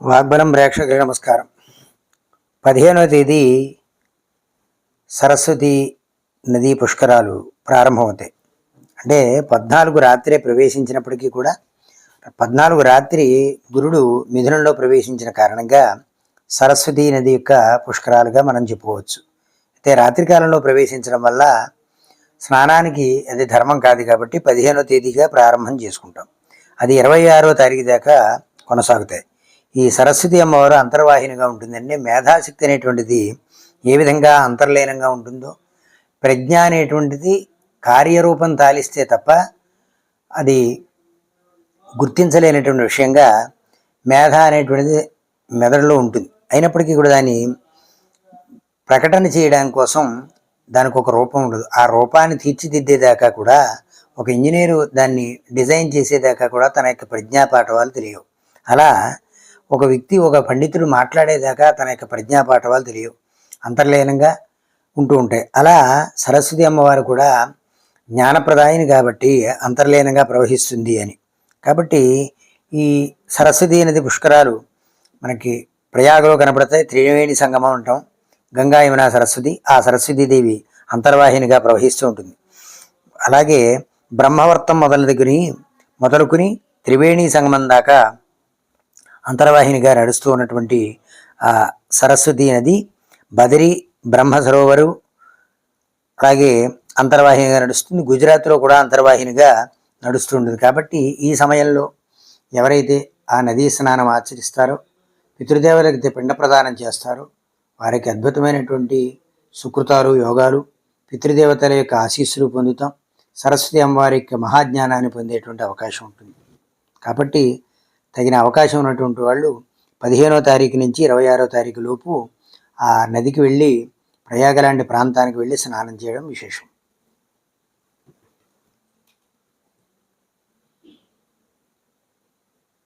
వాగ్బలం ప్రేక్షకులకు నమస్కారం. పదిహేనవ తేదీ సరస్వతి నదీ పుష్కరాలు ప్రారంభమవుతాయి. అంటే పద్నాలుగు రాత్రే ప్రవేశించినప్పటికీ కూడా పద్నాలుగు రాత్రి గురుడు మిథునంలో ప్రవేశించిన కారణంగా సరస్వతి నది యొక్క పుష్కరాలుగా మనం చెప్పుకోవచ్చు. అయితే రాత్రికాలంలో ప్రవేశించడం వల్ల స్నానానికి అది ధర్మం కాదు కాబట్టి పదిహేనో తేదీగా ప్రారంభం చేసుకుంటాం. అది ఇరవై ఆరో తారీఖు దాకా కొనసాగుతాయి. ఈ సరస్వతి అమ్మవారు అంతర్వాహినిగా ఉంటుందండి. మేధాశక్తి అనేటువంటిది ఏ విధంగా అంతర్లీనంగా ఉంటుందో ప్రజ్ఞ అనేటువంటిది కార్యరూపం తాలిస్తే తప్ప అది గుర్తించలేనటువంటి విషయంగా మేధ అనేటువంటిది మెదడులో ఉంటుంది. అయినప్పటికీ కూడా దాన్ని ప్రకటన చేయడం కోసం దానికి ఒక రూపం ఉండదు. ఆ రూపాన్ని తీర్చిదిద్దేదాకా కూడా ఒక ఇంజనీరు దాన్ని డిజైన్ చేసేదాకా కూడా తన యొక్క ప్రజ్ఞాపాఠవాలు తెలియవు. అలా ఒక వ్యక్తి ఒక పండితుడు మాట్లాడేదాకా తన యొక్క ప్రజ్ఞాపాఠవాలు తెలియవు. అంతర్లీనంగా ఉంటూ ఉంటాయి. అలా సరస్వతి అమ్మవారు కూడా జ్ఞానప్రదాయిని కాబట్టి అంతర్లీనంగా ప్రవహిస్తుంది అని. కాబట్టి ఈ సరస్వతి నది పుష్కరాలు మనకి ప్రయాగలో కనపడతాయి. త్రివేణి సంగమం అంటాం. గంగా యమున సరస్వతి ఆ సరస్వతీదేవి అంతర్వాహినిగా ప్రవహిస్తూ ఉంటుంది. అలాగే బ్రహ్మవర్తం మొదలు దగ్గర మొదలుకుని త్రివేణి సంగమం దాకా అంతర్వాహినిగా నడుస్తూ ఉన్నటువంటి ఆ సరస్వతి నది బదిరి బ్రహ్మ సరోవరు అలాగే అంతర్వాహినిగా నడుస్తుంది. గుజరాత్లో కూడా అంతర్వాహినిగా నడుస్తుంటుంది కాబట్టి ఈ సమయంలో ఎవరైతే ఆ నదీ స్నానం ఆచరిస్తారో పితృదేవులకి పిండ ప్రదానం చేస్తారో వారికి అద్భుతమైనటువంటి సుకృతాలు యోగాలు పితృదేవతల యొక్క ఆశీస్సులు పొందుతాం. సరస్వతి అమ్మవారి యొక్క మహాజ్ఞానాన్ని పొందేటువంటి అవకాశం ఉంటుంది. కాబట్టి తగిన అవకాశం ఉన్నటువంటి వాళ్ళు పదిహేనో తారీఖు నుంచి ఇరవై ఆరో తారీఖు లోపు ఆ నదికి వెళ్ళి ప్రయాగ లాంటి ప్రాంతానికి వెళ్ళి స్నానం చేయడం విశేషం.